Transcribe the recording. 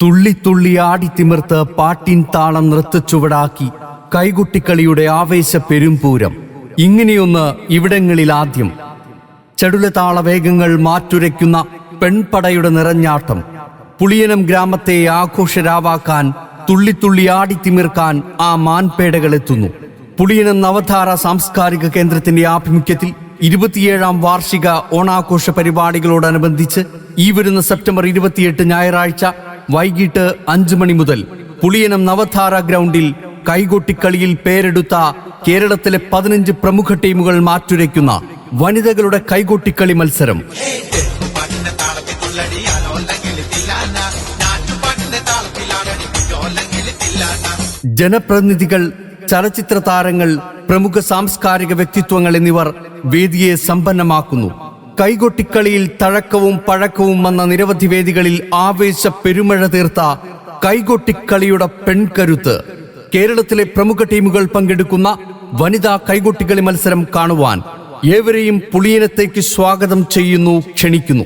തുള്ളി തുള്ളി ആടിത്തിമിർത്ത് പാട്ടിൻ താളം നൃത്തച്ചുവടാക്കി കൈകുട്ടിക്കളിയുടെ ആവേശ പെരുമ്പൂരം. ഇങ്ങനെയൊന്ന് ഇവിടങ്ങളിൽ ആദ്യം. ചടുലതാള വേഗങ്ങൾ മാറ്റുരയ്ക്കുന്ന പെൺപടയുടെ നിറഞ്ഞാട്ടം. പുളിയനം ഗ്രാമത്തെ ആഘോഷരാവാക്കാൻ തുള്ളിത്തുള്ളി ആടിത്തിമിർക്കാൻ ആ മാൻപേടകളെത്തുന്നു പുളിയനം നവധാര സാംസ്കാരിക കേന്ദ്രത്തിന്റെ ആഭിമുഖ്യത്തിൽ ഇരുപത്തിയേഴാം വാർഷിക ഓണാഘോഷ പരിപാടികളോടനുബന്ധിച്ച് ഈ വരുന്ന സെപ്റ്റംബർ ഇരുപത്തിയെട്ട് ഞായറാഴ്ച വൈകിട്ട് അഞ്ചു മണി മുതൽ പുളിയനം നവധാര ഗ്രൗണ്ടിൽ കൈകൊട്ടിക്കളിയിൽ പേരെടുത്ത കേരളത്തിലെ പതിനഞ്ച് പ്രമുഖ ടീമുകൾ മാറ്റുരയ്ക്കുന്ന വനിതകളുടെ കൈകൊട്ടിക്കളി മത്സരം. ജനപ്രതിനിധികൾ ചലച്ചിത്ര താരങ്ങൾ പ്രമുഖ സാംസ്കാരിക വ്യക്തിത്വങ്ങൾ എന്നിവർ വേദിയെ സമ്പന്നമാക്കുന്നു. കൈകൊട്ടിക്കളിയിൽ തഴക്കവും പഴക്കവും വന്ന നിരവധി വേദികളിൽ ആവേശ പെരുമഴ തീർത്ത കൈകൊട്ടിക്കളിയുടെ പെൺകരുത്ത്. കേരളത്തിലെ പ്രമുഖ ടീമുകൾ പങ്കെടുക്കുന്ന വനിതാ കൈകൊട്ടിക്കളി മത്സരം കാണുവാൻ ഏവരെയും പുളിയനത്തേക്ക് സ്വാഗതം ചെയ്യുന്നു ക്ഷണിക്കുന്നു.